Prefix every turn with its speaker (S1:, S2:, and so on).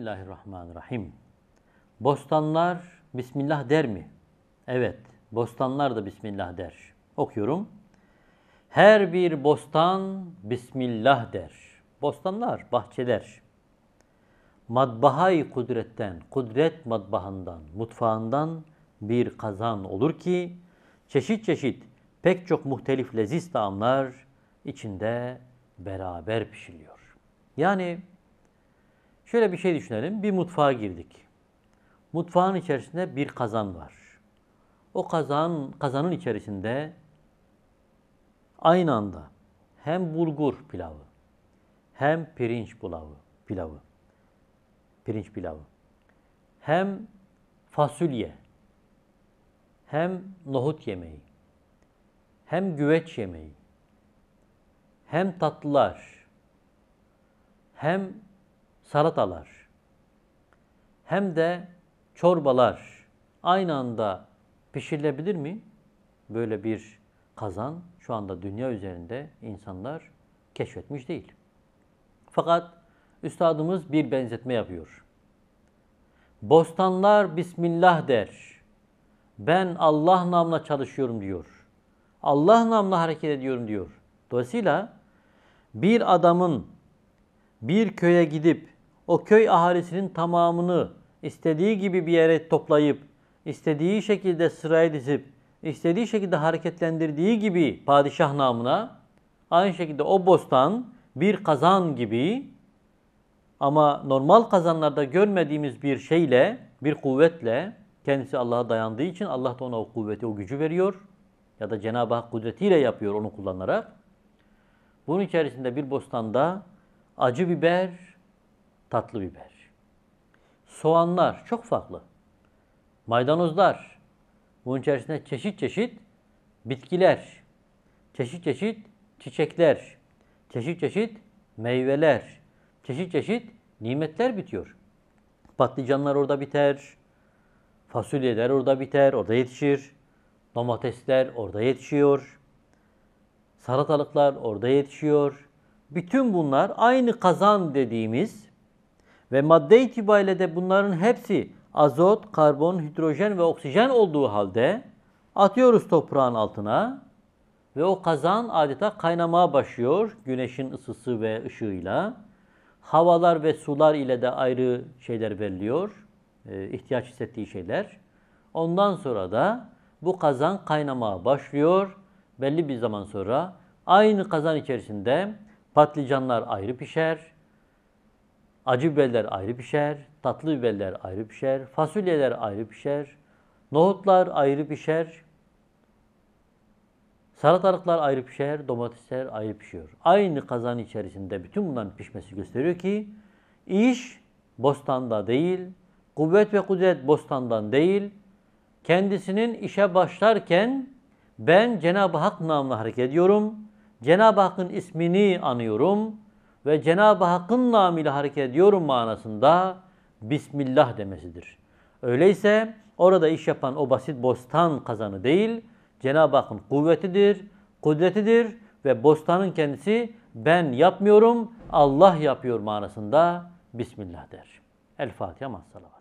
S1: Bismillahirrahmanirrahim. Bostanlar Bismillah der mi? Evet, bostanlar da Bismillah der. Okuyorum. Her bir bostan Bismillah der. Bostanlar, bahçeler. Madbahayı kudretten, kudret madbahandan, mutfağından bir kazan olur ki çeşit çeşit pek çok muhtelif leziz taamlar içinde beraber pişiriliyor. Yani şöyle bir şey düşünelim. Bir mutfağa girdik. Mutfağın içerisinde bir kazan var. O kazan kazanın içerisinde aynı anda hem bulgur pilavı hem pirinç pilavı pilavı pirinç pilavı hem fasulye hem nohut yemeği hem güveç yemeği hem tatlılar hem salatalar hem de çorbalar aynı anda pişirilebilir mi? Böyle bir kazan şu anda dünya üzerinde insanlar keşfetmiş değil. Fakat üstadımız bir benzetme yapıyor. Bostanlar Bismillah der. Ben Allah namına çalışıyorum diyor. Allah namına hareket ediyorum diyor. Dolayısıyla bir adamın bir köye gidip o köy ahalisinin tamamını istediği gibi bir yere toplayıp, istediği şekilde sıraya dizip, istediği şekilde hareketlendirdiği gibi padişah namına, aynı şekilde o bostan bir kazan gibi ama normal kazanlarda görmediğimiz bir şeyle, bir kuvvetle kendisi Allah'a dayandığı için Allah da ona o kuvveti, o gücü veriyor. Ya da Cenab-ı Hak kudretiyle yapıyor onu kullanarak. Bunun içerisinde bir bostanda acı biber, tatlı biber. Soğanlar çok farklı. Maydanozlar. Bunun içerisinde çeşit çeşit bitkiler, çeşit çeşit çiçekler, çeşit çeşit meyveler, çeşit çeşit nimetler bitiyor. Patlıcanlar orada biter, fasulyeler orada biter, orada yetişir. Domatesler orada yetişiyor. Salatalıklar orada yetişiyor. Bütün bunlar aynı kazan dediğimiz ve madde itibariyle de bunların hepsi azot, karbon, hidrojen ve oksijen olduğu halde atıyoruz toprağın altına ve o kazan adeta kaynamaya başlıyor güneşin ısısı ve ışığıyla. Havalar ve sular ile de ayrı şeyler veriliyor, e, ihtiyaç hissettiği şeyler. Ondan sonra da bu kazan kaynamaya başlıyor. Belli bir zaman sonra aynı kazan içerisinde patlıcanlar ayrı pişer, acı biberler ayrı pişer, tatlı biberler ayrı pişer, fasulyeler ayrı pişer, nohutlar ayrı pişer, salatalıklar ayrı pişer, domatesler ayrı pişiyor. Aynı kazan içerisinde bütün bunların pişmesi gösteriyor ki iş bostanda değil, kuvvet ve kudret bostandan değil, kendisinin işe başlarken ben Cenab-ı Hak namına hareket ediyorum. Cenab-ı Hakk'ın ismini anıyorum ve Cenab-ı Hakk'ın namıyla hareket ediyorum manasında Bismillah demesidir. Öyleyse orada iş yapan o basit bostan kazanı değil, Cenab-ı Hakk'ın kuvvetidir, kudretidir ve bostanın kendisi ben yapmıyorum, Allah yapıyor manasında Bismillah der. El Fatiha Massalavat.